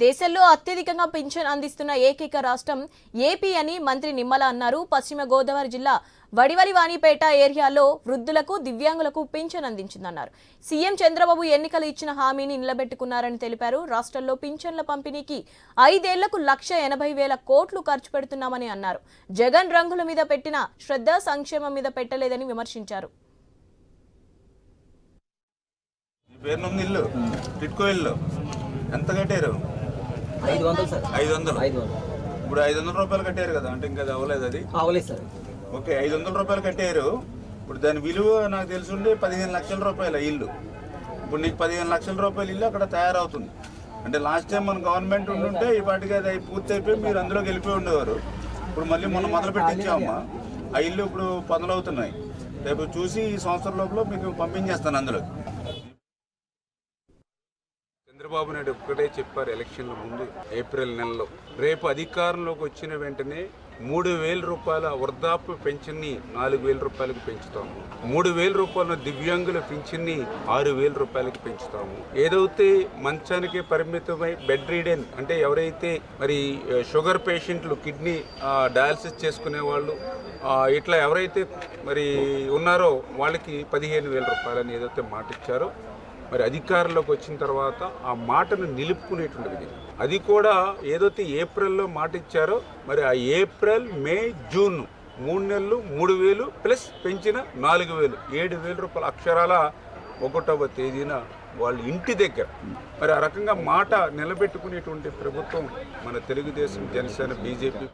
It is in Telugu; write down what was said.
దేశంలో అత్యధికంగా పింఛన్ అందిస్తున్న ఏకైక రాష్ట్రం ఏపీ అని మంత్రి నిమ్మల అన్నారు. పశ్చిమ గోదావరి జిల్లా వడివరి వాణిపేట ఏరియాలో వృద్ధులకు దివ్యాంగులకు పింఛన్ అందించిందన్నారు. సీఎం చంద్రబాబు ఎన్నికలు ఇచ్చిన హామీని నిలబెట్టుకున్నారని తెలిపారు. రాష్ట్రంలో పింఛన్ల పంపిణీకి ఐదేళ్ళకు లక్ష ఎనభై వేల కోట్లు ఖర్చు పెడుతున్నామని అన్నారు. జగన్ రంగుల మీద పెట్టిన శ్రద్ధ సంక్షేమం మీద పెట్టలేదని విమర్శించారు. ఎంత కట్టారు? ఐదు వందలు సార్. ఐదు వందలు? ఐదు వందలు. ఇప్పుడు ఐదు వందల రూపాయలు కట్టారు కదా అంటే ఇంకా అది అవ్వలేదు అది? అవలేదు సార్. ఓకే ఐదు వందల రూపాయలు కట్టారు. ఇప్పుడు దాని విలువ నాకు తెలుసుండి పదిహేను లక్షల రూపాయల ఇల్లు. ఇప్పుడు నీకు పదిహేను లక్షల రూపాయల ఇల్లు అక్కడ తయారవుతుంది. అంటే లాస్ట్ టైం మన గవర్నమెంట్ ఉండుంటే ఈ పాటికి అది పూర్తి అయిపోయి మీరు అందులోకి వెళ్ళిపోయి ఉండేవారు. ఇప్పుడు మళ్ళీ మొన్న మొదలు పెట్టించామమ్మా. ఆ ఇల్లు ఇప్పుడు పనులవుతున్నాయి రేపు చూసి ఈ సంవత్సరం లోపల మీకు పంపించేస్తాను అందులో చంద్రబాబు నాయుడు ఒక్కటే చెప్పారు ఎలక్షన్ల ముందు ఏప్రిల్ నెలలో. రేపు అధికారంలోకి వచ్చిన వెంటనే మూడు వేల రూపాయల వృద్ధాప్య పెన్షన్ని నాలుగు వేల రూపాయలకు పెంచుతాము. మూడు వేల రూపాయల దివ్యాంగుల పెన్షన్ని ఆరు వేల రూపాయలకు పెంచుతాము. ఏదైతే మంచానికి పరిమితమై బెడ్ రీడెన్ అంటే ఎవరైతే మరి షుగర్ పేషెంట్లు కిడ్నీ డయాలసిస్ చేసుకునే వాళ్ళు ఇట్లా ఎవరైతే మరి ఉన్నారో వాళ్ళకి పదిహేను వేల రూపాయలని ఏదైతే మాట ఇచ్చారో మరి అధికారంలోకి వచ్చిన తర్వాత ఆ మాటను నిలుపుకునేటువంటి అది కూడా ఏదైతే ఏప్రిల్లో మాట ఇచ్చారో మరి ఆ ఏప్రిల్ మే జూన్ మూడు నెలలు మూడు వేలు ప్లస్ పెంచిన నాలుగు వేలు. ఏడు వేల రూపాయల అక్షరాల ఒకటవ తేదీన వాళ్ళ ఇంటి దగ్గర మరి ఆ రకంగా మాట నిలబెట్టుకునేటువంటి ప్రభుత్వం మన తెలుగుదేశం జనసేన బీజేపీ